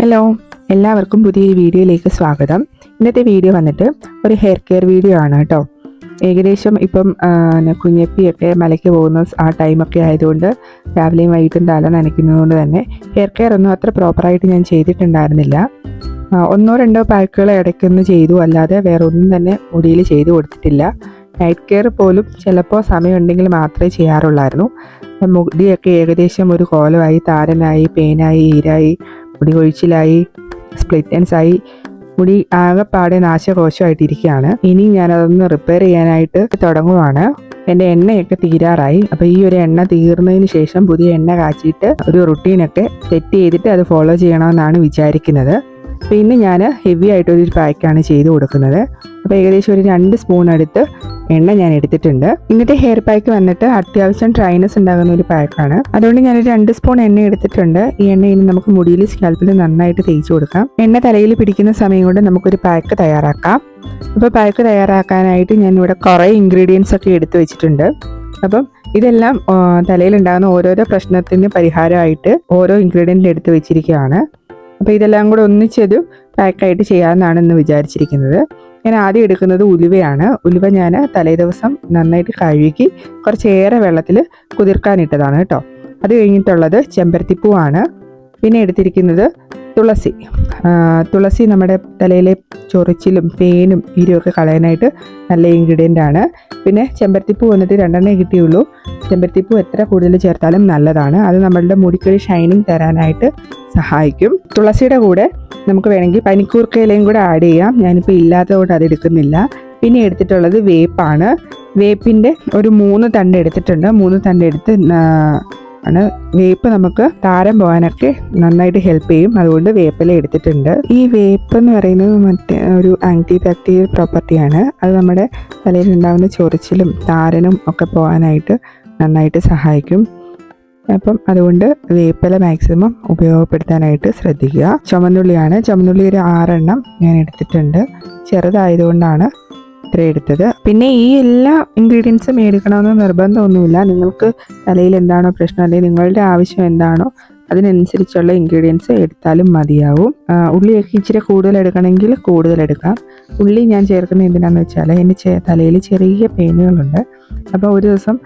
Hello എല്ലാവർക്കും പുതിയൊരു വീഡിയോയിലേക്ക് സ്വാഗതം. ഇന്നത്തെ വീഡിയോ വന്നിട്ട് ഒരു ഹെയർ കെയർ വീഡിയോ ആണ് കേട്ടോ. ഏകദേശം ഇപ്പം കുഞ്ഞപ്പിയൊക്കെ മലയ്ക്ക് പോകുന്ന ആ ടൈമൊക്കെ ആയതുകൊണ്ട് രാവിലെയും വൈകിട്ടും തല നനയ്ക്കുന്നതുകൊണ്ട് തന്നെ ഹെയർ കെയർ ഒന്നും അത്ര പ്രോപ്പറായിട്ട് ഞാൻ ചെയ്തിട്ടുണ്ടായിരുന്നില്ല. ഒന്നോ രണ്ടോ പാക്കുകൾ ഇടയ്ക്കൊന്ന് ചെയ്തു. അല്ലാതെ വേറെ ഒന്നും തന്നെ മുടിയിൽ ചെയ്തു കൊടുത്തിട്ടില്ല. നൈറ്റ് കെയർ പോലും ചിലപ്പോൾ സമയമുണ്ടെങ്കിൽ മാത്രമേ ചെയ്യാറുള്ളായിരുന്നു. മുടിയൊക്കെ ഏകദേശം ഒരു കോലമായി താരനായി പേനായി ഈരായി മുടി കൊഴിച്ചിലായി സ്പ്ലിറ്റൻസ് ആയി. മുടി ആകെപ്പാടെ നാശകോശമായിട്ടിരിക്കുകയാണ്. ഇനി ഞാനതൊന്ന് റിപ്പയർ ചെയ്യാനായിട്ട് തുടങ്ങുവാണ്. എന്റെ എണ്ണയൊക്കെ തീരാറായി. അപ്പോൾ ഈ ഒരു എണ്ണ തീർന്നതിന് ശേഷം പുതിയ എണ്ണ കാച്ചിയിട്ട് ഒരു റുട്ടീനൊക്കെ സെറ്റ് ചെയ്തിട്ട് അത് ഫോളോ ചെയ്യണമെന്നാണ് വിചാരിക്കുന്നത്. ഇന്ന് ഞാൻ ഹെവി ആയിട്ടൊരു പാക്കാണ് ചെയ്ത് കൊടുക്കുന്നത്. അപ്പോൾ ഏകദേശം ഒരു രണ്ട് സ്പൂൺ അടുത്ത് എണ്ണ ഞാൻ എടുത്തിട്ടുണ്ട്. ഇന്നത്തെ ഹെയർ പാക്ക് വന്നിട്ട് അത്യാവശ്യം ഡ്രൈനസ് ഉണ്ടാകുന്ന ഒരു പാക്കാണ് അതുകൊണ്ട് ഞാനൊരു രണ്ട് സ്പൂൺ എണ്ണ എടുത്തിട്ടുണ്ട്. ഈ എണ്ണ ഇനി നമുക്ക് മുടിയിൽ സ്കാൽപ്പിൽ നന്നായിട്ട് തേച്ച് കൊടുക്കാം. എണ്ണ തലയിൽ പിടിക്കുന്ന സമയം കൊണ്ട് നമുക്കൊരു പാക്ക് തയ്യാറാക്കാം. അപ്പോൾ പാക്ക് തയ്യാറാക്കാനായിട്ട് ഞാൻ ഇവിടെ കുറേ ഇൻഗ്രീഡിയൻസ് ഒക്കെ എടുത്തു വെച്ചിട്ടുണ്ട്. അപ്പം ഇതെല്ലാം തലയിൽ ഉണ്ടാകുന്ന ഓരോരോ പ്രശ്നത്തിന് പരിഹാരമായിട്ട് ഓരോ ഇൻഗ്രീഡിയന്റ് എടുത്ത് വെച്ചിരിക്കുകയാണ്. അപ്പോൾ ഇതെല്ലാം കൂടെ ഒന്നിച്ചൊരു പാക്കായിട്ട് ചെയ്യാമെന്നാണ് ഇന്ന് വിചാരിച്ചിരിക്കുന്നത്. ഞാൻ ആദ്യം എടുക്കുന്നത് ഉലുവയാണ്. ഉലുവ ഞാൻ തലേ ദിവസം നന്നായിട്ട് കഴുകി കുറച്ചേറെ വെള്ളത്തിൽ കുതിർക്കാനിട്ടതാണ് കേട്ടോ. അത് കഴിഞ്ഞിട്ടുള്ളത് ചെമ്പരത്തിപ്പൂവാണ്. പിന്നെ എടുത്തിരിക്കുന്നത് തുളസി. തുളസി നമ്മുടെ തലയിലെ ചൊറിച്ചിലും പേനും ഈരുമൊക്കെ കളയാനായിട്ട് നല്ല ഇൻഗ്രീഡിയന്റ് ആണ്. പിന്നെ ചെമ്പരത്തിപ്പൂ വന്നിട്ട് രണ്ടെണ്ണേ കിട്ടിയുള്ളൂ. ചെമ്പരത്തിപ്പൂ എത്ര കൂടുതൽ ചേർത്താലും നല്ലതാണ്. അത് നമ്മളുടെ മുടിക്കൊരു ഷൈനിങ് തരാനായിട്ട് സഹായിക്കും. തുളസിയുടെ കൂടെ നമുക്ക് വേണമെങ്കിൽ പനിക്കൂർക്കയിലയും കൂടെ ആഡ് ചെയ്യാം. ഞാനിപ്പോൾ ഇല്ലാത്തതുകൊണ്ട് അത് എടുക്കുന്നില്ല. പിന്നെ എടുത്തിട്ടുള്ളത് വേപ്പാണ്. വേപ്പിന്റെ ഒരു മൂന്ന് തണ്ട് എടുത്തിട്ടുണ്ട്. മൂന്ന് തണ്ട് എടുത്ത് ആണ്. വേപ്പ് നമുക്ക് താരം പോകാനൊക്കെ നന്നായിട്ട് ഹെൽപ്പ് ചെയ്യും. അതുകൊണ്ട് വേപ്പില എടുത്തിട്ടുണ്ട്. ഈ വേപ്പ് എന്ന് പറയുന്നത് മറ്റേ ഒരു ആന്റി ബാക്ടീരിയൽ പ്രോപ്പർട്ടിയാണ് അത് നമ്മുടെ തലയിൽ ഉണ്ടാകുന്ന ചൊറിച്ചിലും താരനും ഒക്കെ പോകാനായിട്ട് നന്നായിട്ട് സഹായിക്കും. അപ്പം അതുകൊണ്ട് വേപ്പില മാക്സിമം ഉപയോഗപ്പെടുത്താനായിട്ട് ശ്രദ്ധിക്കുക. ചുമന്നുള്ളിയാണ്. ചുമന്നുള്ളി ഒരു ആറെണ്ണം ഞാൻ എടുത്തിട്ടുണ്ട്. ചെറുതായതുകൊണ്ടാണ് ഇത്ര എടുത്തത്. പിന്നെ ഈ എല്ലാ ഇൻഗ്രീഡിയൻസും എടുക്കണമെന്ന് നിർബന്ധമൊന്നുമില്ല. നിങ്ങൾക്ക് തലയിൽ എന്താണോ പ്രശ്നം അല്ലെങ്കിൽ നിങ്ങളുടെ ആവശ്യം എന്താണോ അതിനനുസരിച്ചുള്ള ഇൻഗ്രീഡിയൻസ് എടുത്താലും മതിയാവും. ഉള്ളി ഉള്ളിയൊക്കെ ഇച്ചിരി കൂടുതൽ എടുക്കണമെങ്കിൽ കൂടുതൽ എടുക്കാം. ഉള്ളി ഞാൻ ചേർക്കുന്നത് എന്തിനാന്ന് വെച്ചാൽ എന്റെ തലയിൽ ചെറിയ പെയിനുകളുണ്ട് അപ്പോൾ ഒരു ദിവസം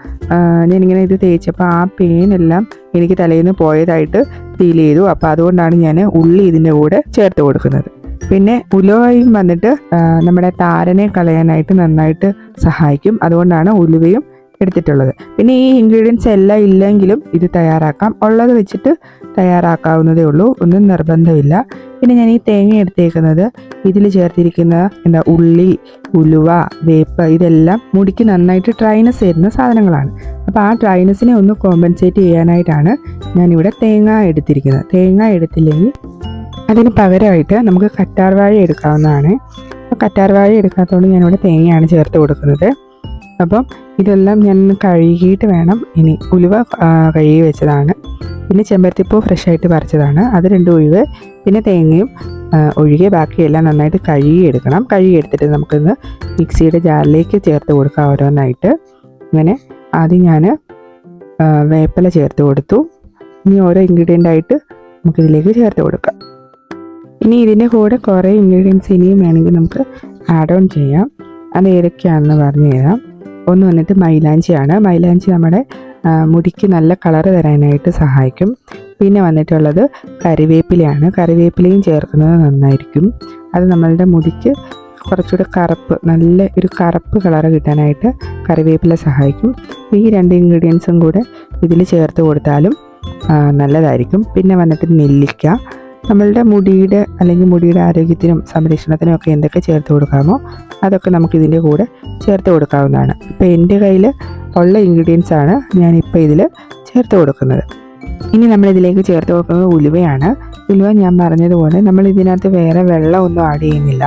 ഞാനിങ്ങനെ ഇത് തേച്ചപ്പോൾ ആ പെയിനെല്ലാം എനിക്ക് തലയിൽ നിന്ന് പോയതായിട്ട് ഫീൽ ചെയ്തു. അപ്പോൾ അതുകൊണ്ടാണ് ഞാൻ ഉള്ളി ഇതിന്റെ കൂടെ ചേർത്ത് കൊടുക്കുന്നത്. പിന്നെ ഉലുവയും വന്നിട്ട് നമ്മുടെ താരനെ കളയാനായിട്ട് നന്നായിട്ട് സഹായിക്കും. അതുകൊണ്ടാണ് ഉലുവയും എടുത്തിട്ടുള്ളത്. പിന്നെ ഈ ഇൻഗ്രീഡിയൻസ് എല്ലാം ഇല്ലെങ്കിലും ഇത് തയ്യാറാക്കാം. ഉള്ളത് വെച്ചിട്ട് തയ്യാറാക്കാവുന്നതേ ഉള്ളൂ. ഒന്നും നിർബന്ധമില്ല. പിന്നെ ഞാൻ ഈ തേങ്ങ എടുത്തേക്കുന്നത് ഇതിൽ ചേർത്തിരിക്കുന്ന എന്താ ഉള്ളി ഉലുവ വേപ്പ് ഇതെല്ലാം മുടിക്ക് നന്നായിട്ട് ഡ്രൈനസ് തരുന്ന സാധനങ്ങളാണ്. അപ്പോൾ ആ ഡ്രൈനസിനെ ഒന്ന് കോമ്പൻസേറ്റ് ചെയ്യാനായിട്ടാണ് ഞാനിവിടെ തേങ്ങ എടുത്തിരിക്കുന്നത്. തേങ്ങ എടുത്തില്ലെങ്കിൽ അതിന് പകരമായിട്ട് നമുക്ക് കറ്റാർ വാഴ എടുക്കാവുന്നതാണ്. അപ്പോൾ കറ്റാർ വാഴ എടുക്കാത്തതുകൊണ്ട് ഞാനിവിടെ തേങ്ങയാണ് ചേർത്ത് കൊടുക്കുന്നത്. അപ്പം ഇതെല്ലാം ഞാൻ കഴുകിയിട്ട് വേണം ഇനി ഉലുവ കഴുകി വെച്ചതാണ്. പിന്നെ ചെമ്പരത്തിപ്പൂ ഫ്രഷായിട്ട് പറിച്ചതാണ്. അത് രണ്ടും ഒഴിവ് പിന്നെ തേങ്ങയും ഒഴികെ ബാക്കിയെല്ലാം നന്നായിട്ട് കഴുകി എടുക്കണം. കഴുകി എടുത്തിട്ട് നമുക്കിന്ന് മിക്സിയുടെ ജാറിലേക്ക് ചേർത്ത് കൊടുക്കാം ഓരോന്നായിട്ട്. അങ്ങനെ ആദ്യം ഞാൻ വേപ്പില ചേർത്ത് കൊടുത്തു. ഇനി ഓരോ ഇൻഗ്രീഡിയന്റ് ആയിട്ട് നമുക്കിതിലേക്ക് ചേർത്ത് കൊടുക്കാം. ഇനി ഇതിന്റെ കൂടെ കുറേ ഇൻഗ്രീഡിയൻസ് ഇനിയും വേണമെങ്കിൽ നമുക്ക് ആഡ് ഓൺ ചെയ്യാം. അത് ഏതൊക്കെയാണെന്ന് പറഞ്ഞു തരാം. ഒന്ന് വന്നിട്ട് മൈലാഞ്ചിയാണ് മൈലാഞ്ചി നമ്മുടെ മുടിക്ക് നല്ല കളറ് തരാനായിട്ട് സഹായിക്കും. പിന്നെ വന്നിട്ടുള്ളത് കറിവേപ്പിലയാണ്. കറിവേപ്പിലയും ചേർക്കുന്നത് നന്നായിരിക്കും. അത് നമ്മളുടെ മുടിക്ക് കുറച്ചുകൂടെ കറുപ്പ് നല്ല ഒരു കറുപ്പ് കളറ് കിട്ടാനായിട്ട് കറിവേപ്പില സഹായിക്കും. ഈ രണ്ട് ഇൻഗ്രീഡിയൻസും കൂടെ ഇതിൽ ചേർത്ത് കൊടുത്താലും നല്ലതായിരിക്കും. പിന്നെ വന്നിട്ട് നെല്ലിക്ക. നമ്മളുടെ മുടിയുടെ അല്ലെങ്കിൽ മുടിയുടെ ആരോഗ്യത്തിനും സംരക്ഷണത്തിനും ഒക്കെ എന്തൊക്കെ ചേർത്ത് കൊടുക്കാമോ അതൊക്കെ നമുക്ക് ഇതിന്റെ കൂടെ ചേർത്ത് കൊടുക്കാവുന്നതാണ്. ഇപ്പോൾ എന്റെ കയ്യിൽ ഉള്ള ഇൻഗ്രീഡിയൻസ് ആണ് ഞാനിപ്പോൾ ഇതിൽ ചേർത്ത് കൊടുക്കുന്നത്. ഇനി നമ്മൾ ഇതിലേക്ക് ചേർത്ത് കൊടുക്കുന്നത് ഉലുവയാണ്. ഉലുവ ഞാൻ പറഞ്ഞതുപോലെ നമ്മൾ ഇതിനകത്ത് വേറെ വെള്ളമൊന്നും ആഡ് ചെയ്യുന്നില്ല.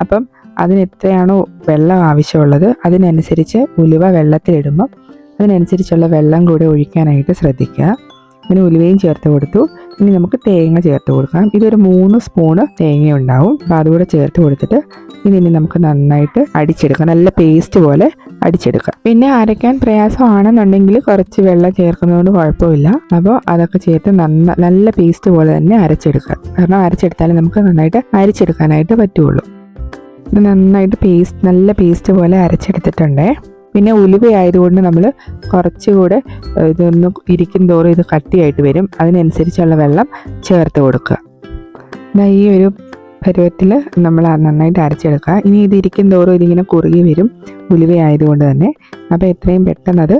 അപ്പം അതിന് എത്രയാണോ വെള്ളം ആവശ്യമുള്ളത് അതിനനുസരിച്ച് ഉലുവ വെള്ളത്തിലിടുമ്പം അതിനനുസരിച്ചുള്ള വെള്ളം കൂടെ ഒഴിക്കാനായിട്ട് ശ്രദ്ധിക്കുക. പിന്നെ ഉലുവയും ചേർത്ത് കൊടുത്തു. ഇനി നമുക്ക് തേങ്ങ ചേർത്ത് കൊടുക്കാം ഇതൊരു മൂന്ന് സ്പൂണ് തേങ്ങ ഉണ്ടാവും. അപ്പോൾ അതുകൂടെ ചേർത്ത് കൊടുത്തിട്ട് ഇനി നമുക്ക് നന്നായിട്ട് അടിച്ചെടുക്കാം. നല്ല പേസ്റ്റ് പോലെ അടിച്ചെടുക്കാം. പിന്നെ അരയ്ക്കാൻ പ്രയാസമാണെന്നുണ്ടെങ്കിൽ കുറച്ച് വെള്ളം ചേർക്കുന്നതുകൊണ്ട് കുഴപ്പമില്ല. അപ്പോൾ അതൊക്കെ ചേർത്ത് നന്ന നല്ല പേസ്റ്റ് പോലെ തന്നെ അരച്ചെടുക്കാം. കാരണം അരച്ചെടുത്താലേ നമുക്ക് നന്നായിട്ട് അരിച്ചെടുക്കാനായിട്ട് പറ്റുള്ളൂ. ഇത് നന്നായിട്ട് പേസ്റ്റ് നല്ല പേസ്റ്റ് പോലെ അരച്ചെടുത്തിട്ടുണ്ടേ. പിന്നെ ഉലുവയായതുകൊണ്ട് നമ്മൾ കുറച്ചുകൂടെ ഇതൊന്ന് ഇരിക്കും തോറും ഇത് കട്ടിയായിട്ട് വരും. അതിനനുസരിച്ചുള്ള വെള്ളം ചേർത്ത് കൊടുക്കുക. ഈ ഒരു പരുവത്തിൽ നമ്മൾ നന്നായിട്ട് അരച്ചെടുക്കുക. ഇനി ഇത് ഇരിക്കും തോറും ഇതിങ്ങനെ കുറുകി വരും. ഉലുവയായതുകൊണ്ട് തന്നെ. അപ്പോൾ എത്രയും പെട്ടെന്ന് അത്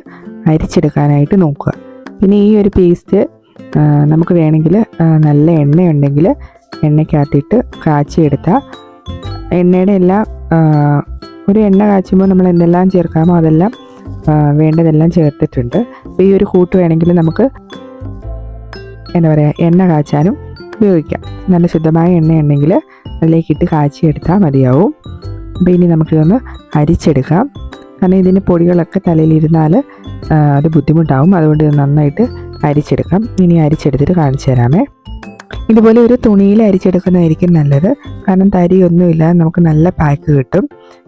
അരിച്ചെടുക്കാനായിട്ട് നോക്കുക. പിന്നെ ഈ ഒരു പേസ്റ്റ് നമുക്ക് വേണമെങ്കിൽ നല്ല എണ്ണയുണ്ടെങ്കിൽ എണ്ണയ്ക്കകത്തിട്ട് കാച്ചിയെടുത്താൽ എണ്ണയുടെ എല്ലാം ഒരു എണ്ണ കാച്ചുമ്പോൾ നമ്മൾ എന്തെല്ലാം ചേർക്കാമോ അതെല്ലാം വേണ്ടതെല്ലാം ചേർത്തിട്ടുണ്ട്. അപ്പോൾ ഈ ഒരു കൂട്ട് വേണമെങ്കിൽ നമുക്ക് എന്താ പറയുക എണ്ണ കാച്ചാനും ഉപയോഗിക്കാം. നല്ല ശുദ്ധമായ എണ്ണ ഉണ്ടെങ്കിൽ അതിലേക്കിട്ട് കാച്ചിയെടുത്താൽ മതിയാവും. അപ്പോൾ ഇനി നമുക്കിതൊന്ന് അരിച്ചെടുക്കാം. കാരണം ഇതിന് പൊടികളൊക്കെ തലയിലിരുന്നാൽ അത് ബുദ്ധിമുട്ടാവും. അതുകൊണ്ട് ഇത് നന്നായിട്ട് അരിച്ചെടുക്കാം. ഇനി അരിച്ചെടുത്തിട്ട് കാണിച്ചു തരാമേ. ഇതുപോലെ ഒരു തുണിയിൽ അരിച്ചെടുക്കുന്നതായിരിക്കും നല്ലത്. കാരണം തരിയൊന്നുമില്ല. നമുക്ക് നല്ല പാക്ക് കിട്ടും.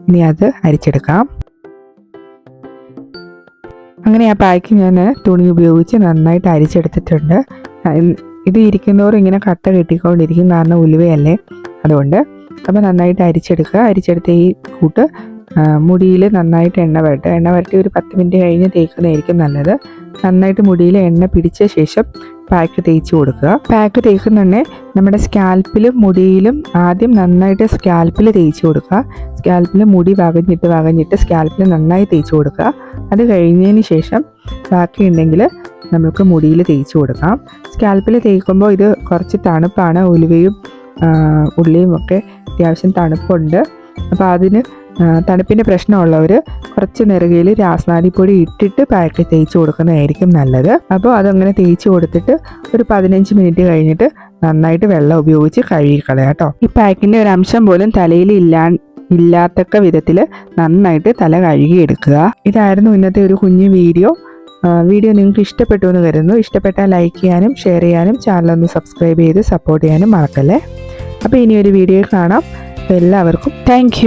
ഇനി അത് അരിച്ചെടുക്കാം. അങ്ങനെ ആ പായ്ക്ക് ഞാൻ തുണി ഉപയോഗിച്ച് നന്നായിട്ട് അരിച്ചെടുത്തിട്ടുണ്ട്. ഇത് ഇരിക്കുന്നവരും ഇങ്ങനെ കട്ട കെട്ടിക്കൊണ്ടിരിക്കും കാരണം ഉലുവയല്ലേ? അതുകൊണ്ട്. അപ്പോൾ നന്നായിട്ട് അരിച്ചെടുക്കുക. അരിച്ചെടുത്ത ഈ കൂട്ട് മുടിയിൽ നന്നായിട്ട് എണ്ണ വരട്ടെ. എണ്ണ വരട്ടി ഒരു പത്ത് മിനിറ്റ് കഴിഞ്ഞ് തേക്കുന്നതായിരിക്കും നല്ലത്. നന്നായിട്ട് മുടിയിൽ എണ്ണ പിടിച്ച ശേഷം പാക്ക് തേച്ച് കൊടുക്കുക. പാക്ക് തേക്കുന്നുണ്ടെങ്കിൽ നമ്മുടെ സ്കാൽപ്പിലും മുടിയിലും ആദ്യം നന്നായിട്ട് സ്കാൽപ്പിൽ തേച്ച് കൊടുക്കുക. സ്കാൽപ്പിൽ മുടി വകഞ്ഞിട്ട് വകഞ്ഞിട്ട് സ്കാൽപ്പിൽ നന്നായി തേച്ച് കൊടുക്കുക. അത് കഴിഞ്ഞതിന് ശേഷം ബാക്കിയുണ്ടെങ്കിൽ നമുക്ക് മുടിയിൽ തേച്ച് കൊടുക്കാം. സ്കാൽപ്പിൽ തേക്കുമ്പോൾ ഇത് കുറച്ച് തണുപ്പാണ്. ഉലുവയും ഉള്ളിയും ഒക്കെ അത്യാവശ്യം തണുപ്പുണ്ട്. അപ്പോൾ അതിന് തണുപ്പിന്റെ പ്രശ്നമുള്ളവർ കുറച്ച് നെറുകയിൽ രാസനാദിപ്പൊടി ഇട്ടിട്ട് പാക്ക് തേച്ച് കൊടുക്കുന്നതായിരിക്കും നല്ലത്. അപ്പോൾ അതങ്ങനെ തേച്ച് കൊടുത്തിട്ട് ഒരു പതിനഞ്ച് മിനിറ്റ് കഴിഞ്ഞിട്ട് നന്നായിട്ട് വെള്ളം ഉപയോഗിച്ച് കഴുകിക്കളയാം കേട്ടോ. ഈ പാക്കിന്റെ ഒരു അംശം പോലും തലയിൽ ഇല്ലാ ഇല്ലാത്തക്ക വിധത്തിൽ നന്നായിട്ട് തല കഴുകിയെടുക്കുക. ഇതായിരുന്നു ഇന്നത്തെ ഒരു കുഞ്ഞു വീഡിയോ. വീഡിയോ നിങ്ങൾക്ക് ഇഷ്ടപ്പെട്ടു എന്ന് കരുതുന്നു. ഇഷ്ടപ്പെട്ടാൽ ലൈക്ക് ചെയ്യാനും ഷെയർ ചെയ്യാനും ചാനൽ ഒന്ന് സബ്സ്ക്രൈബ് ചെയ്ത് സപ്പോർട്ട് ചെയ്യാനും മറക്കല്ലേ? അപ്പോൾ ഇനി ഒരു വീഡിയോ കാണാം. എല്ലാവർക്കും താങ്ക്